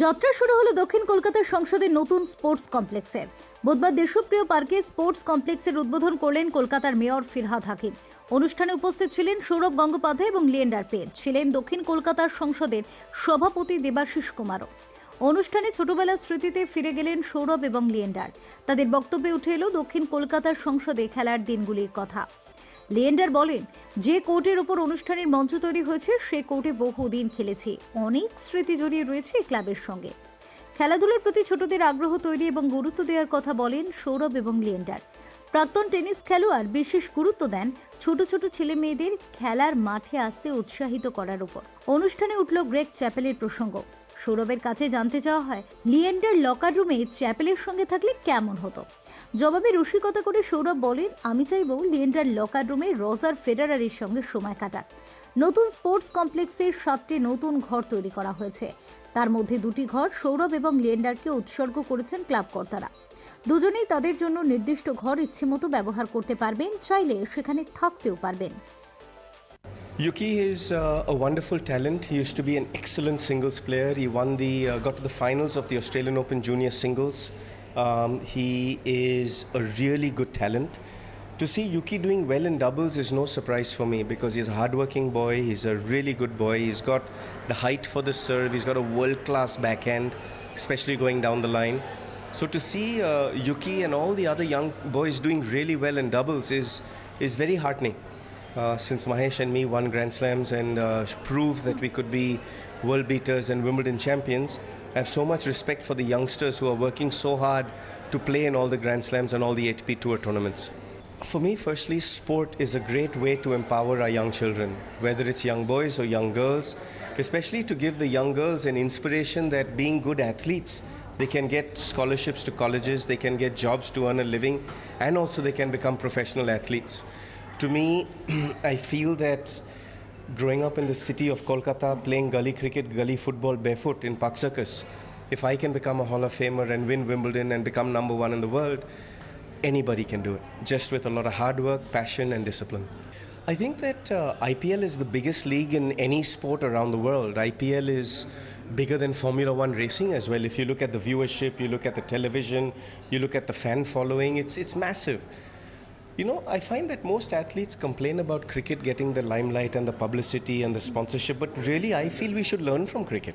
যাত্রা শুরু হলো দক্ষিণ কলকাতার সংসদের নতুন স্পোর্টস কমপ্লেক্সের বুধবার দেশপ্রিয় পার্কে স্পোর্টস কমপ্লেক্সের উদ্বোধন করলেন কলকাতার মেয়র ফিরহাদ হাকিম। অনুষ্ঠানে উপস্থিত ছিলেন সৌরভ গঙ্গোপাধ্যায় এবং লিয়েন্ডার পেট ছিলেন দক্ষিণ কলকাতার সংসদের সভাপতি দেবাশিস কুমারও। অনুষ্ঠানে ছোটবেলার স্মৃতিতে ফিরে গেলেন সৌরভ এবং লিয়েন্ডার। তাদের বক্তব্যে উঠে এলো দক্ষিণ কলকাতার সংসদে খেলার দিনগুলির কথা। লিয়েন্ডার বলেন, যে কোর্টের ওপর অনুষ্ঠানের মঞ্চ তৈরি হয়েছে, সে কোর্টে বহুদিন খেলেছি। অনেক স্মৃতি জড়িয়ে রয়েছে এই ক্লাবের সঙ্গে। খেলাধুলার প্রতি ছোটদের আগ্রহ তৈরি এবং গুরুত্ব দেওয়ার কথা বলেন সৌরভ এবং লিয়েন্ডার। প্রাক্তন টেনিস খেলোয়াড় বিশেষ গুরুত্ব দেন ছোট ছোট ছেলে মেয়েদের খেলার মাঠে আসতে উৎসাহিত করার উপর। অনুষ্ঠানে উঠল গ্রেক চ্যাপেলের প্রসঙ্গ। সৌরভের কাছে জানতে চাওয়া হয়, লিয়েন্ডার লকার রুমে চ্যাপেলের সঙ্গে থাকলে কেমন হতো? জবাবে রসিকতা করে সৌরভ বলেন, আমি চাইব লিয়েন্ডার লকার রুমে রজার ফেডারারের সঙ্গে সময় কাটাক। নতুন স্পোর্টস কমপ্লেক্সের সাতটি নতুন ঘর তৈরি করা হয়েছে। তার মধ্যে দুটি ঘর সৌরভ এবং লিয়েন্ডারকে উৎসর্গ করেছেন ক্লাব কর্তারা। দুজনেই তাদের জন্য নির্দিষ্ট ঘর ইচ্ছেমতো ব্যবহার করতে পারবেন, চাইলে সেখানে থাকতেও পারবেন। Yuki is uh, a wonderful talent. He used to be an excellent singles player. He won the, uh, got to the finals of the Australian Open Junior Singles. Um, he is a really good talent. To see Yuki doing well in doubles is no surprise for me because he's a hardworking boy. He's a really good boy. He's got the height for the serve. He's got a world-class backhand, especially going down the line. So to see uh, Yuki and all the other young boys doing really well in doubles is is very heartening uh, since Mahesh and me won Grand Slams and uh, proved that we could be world beaters and Wimbledon champions, I have so much respect for the youngsters who are working so hard to play in all the Grand Slams and all the ATP Tour tournaments. For me, firstly, sport is a great way to empower our young children, whether it's young boys or young girls, especially to give the young girls an inspiration that being good athletes, they can get scholarships to colleges, they can get jobs to earn a living, and also they can become professional athletes to me, I feel that growing up in the city of Kolkata, playing gully cricket, gully football barefoot in Park Circus, if I can become a Hall of Famer and win Wimbledon and become number one in the world, anybody can do it, just with a lot of hard work, passion, and discipline. I think that uh, IPL is the biggest league in any sport around the world. IPL is bigger than Formula One racing as well. If you look at the viewership, you look at the television, you look at the fan following, it's, it's massive. You know, I find that most athletes complain about cricket getting the limelight and the publicity and the sponsorship, but really, I feel we should learn from cricket.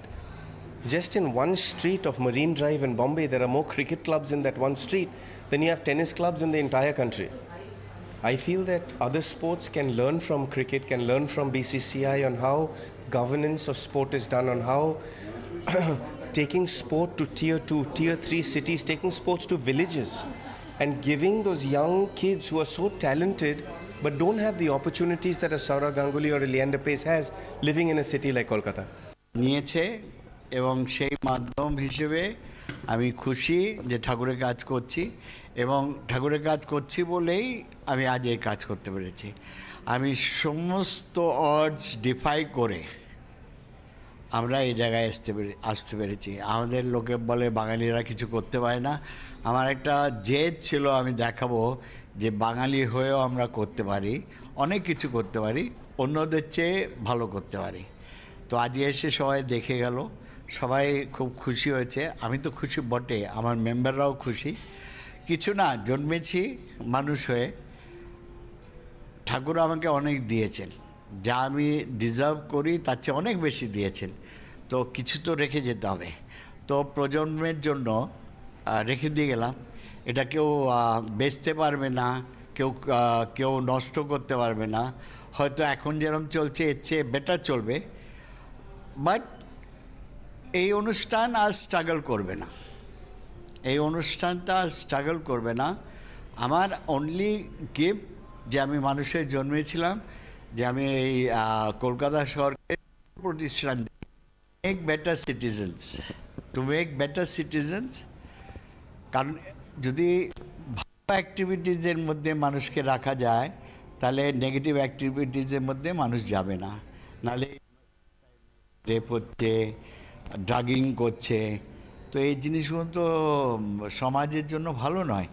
Just in one street of Marine Drive in Bombay, there are more cricket clubs in that one street than you have tennis clubs in the entire country. I feel that other sports can learn from cricket, can learn from BCCI on how governance of sport is done, on how taking sport to tier two, tier three cities, taking sports to villages, and giving those young kids who are so talented but don't have the opportunities that a Saurabh Ganguly or a Leander Pace has living in a city like Kolkata. নিয়েছে এবং সেই মাধ্যম হিসেবে আমি খুশি যে ঠাকুরের কাজ করছি এবং ঠাকুরের কাজ করছি বলেই আমি আজ এই কাজ করতে পেরেছি আমি সমস্ত অর্জ ডিফাই করে আমরা এই জায়গায় আসতে পেরে, আসতে পেরেছি। আমাদের লোকে বলে, বাঙালিরা কিছু করতে পারে না। আমার একটা জেদ ছিল, আমি দেখাবো যে বাঙালি হয়েও আমরা করতে পারি, অনেক কিছু করতে পারি, অন্যদের চেয়ে ভালো করতে পারি। তো আজ এসে সবাই দেখে গেল, সবাই খুব খুশি হয়েছে। আমি তো খুশি বটে, আমার মেম্বাররাও খুশি। কিছু না, জন্মেছি মানুষ হয়ে। ঠাকুর আমাকে অনেক দিয়েছেন। যা আমি ডিজার্ভ করি, তার চেয়ে অনেক বেশি দিয়েছেন। তো কিছু তো রেখে যেতে হবে। তো প্রজন্মের জন্য রেখে দিয়ে গেলাম। এটা কেউ বেচতে পারবে না, কেউ কেউ নষ্ট করতে পারবে না। হয়তো এখন যেরকম চলছে, এর চেয়ে বেটার চলবে। বাট এই অনুষ্ঠান আর স্ট্রাগল করবে না। এই অনুষ্ঠানটা আর স্ট্রাগল করবে না। আমার অনলি গিফট যে আমি মানুষের জন্মেছিলাম যে আমি এই কলকাতা শহরকে প্রতিষ্ঠান make better citizens to make better citizens কারণ যদি ভালো অ্যাক্টিভিটিজের মধ্যে মানুষকে রাখা যায়, তাহলে নেগেটিভ অ্যাক্টিভিটিজের মধ্যে মানুষ যাবে না। নাহলে রেপ হচ্ছে ড্রাগিং করছে। তো এই জিনিসগুলো তো সমাজের জন্য ভালো নয়।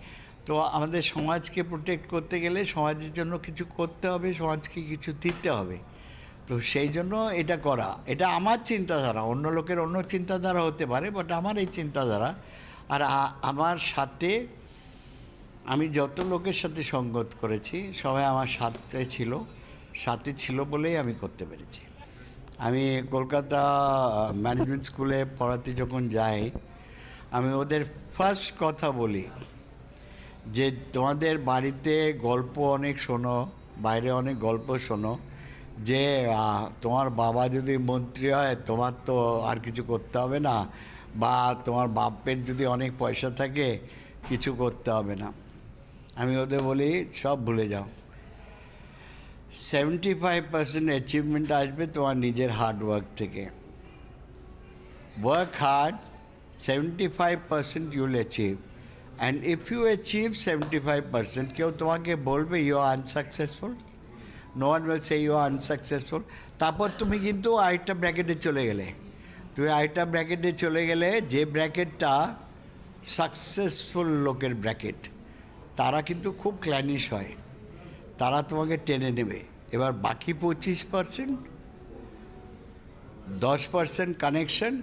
তো আমাদের সমাজকে প্রোটেক্ট করতে গেলে সমাজের জন্য কিছু করতে হবে, সমাজকে কিছু দিতে হবে। তো সেই জন্য এটা করা। এটা আমার চিন্তাধারা, অন্য লোকের অন্য চিন্তাধারা হতে পারে বাট আমার এই চিন্তাধারা। আর আমার সাথে আমি যত লোকের সাথে সঙ্গত করেছি, সবাই আমার সাথে ছিল। সাথে ছিল বলেই আমি করতে পেরেছি। আমি কলকাতা ম্যানেজমেন্ট স্কুলে পড়াতে যখন যাই, আমি ওদের ফার্স্ট কথা বলি যে তোমাদের বাড়িতে গল্প অনেক শোনো, বাইরে অনেক গল্প শোনো, যে তোমার বাবা যদি মন্ত্রী হয়, তোমার তো আর কিছু করতে হবে না, বা তোমার বাপের যদি অনেক পয়সা থাকে, কিছু করতে হবে না। আমি ওদের বলি, সব ভুলে যাও। সেভেন্টি ফাইভ পার্সেন্ট অ্যাচিভমেন্ট আসবে তোমার নিজের হার্ডওয়ার্ক থেকে। Work hard seventy five hard 75% you'll if you if you achieve 75% কেউ তোমাকে বলবে you are unsuccessful no one will say you are unsuccessful তারপর তুমি কিন্তু আরেকটা ব্র্যাকেটে চলে গেলে তুমি আরেকটা ব্র্যাকেটে চলে গেলে যে ব্র্যাকেটটা সাকসেসফুল লোকের ব্র্যাকেট তারা কিন্তু খুব ক্ল্যানিশ হয় তারা তোমাকে টেনে নেবে এবার বাকি পঁচিশ পার্সেন্ট দশ পার্সেন্ট কানেকশন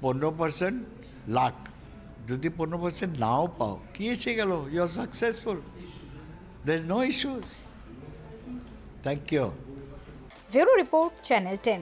পনেরো পার্সেন্ট লাখ যদি পনেরো পার্সেন্ট নাও পাও, কি এসে গেল? You are successful there is no issues thank you bureau report channel ten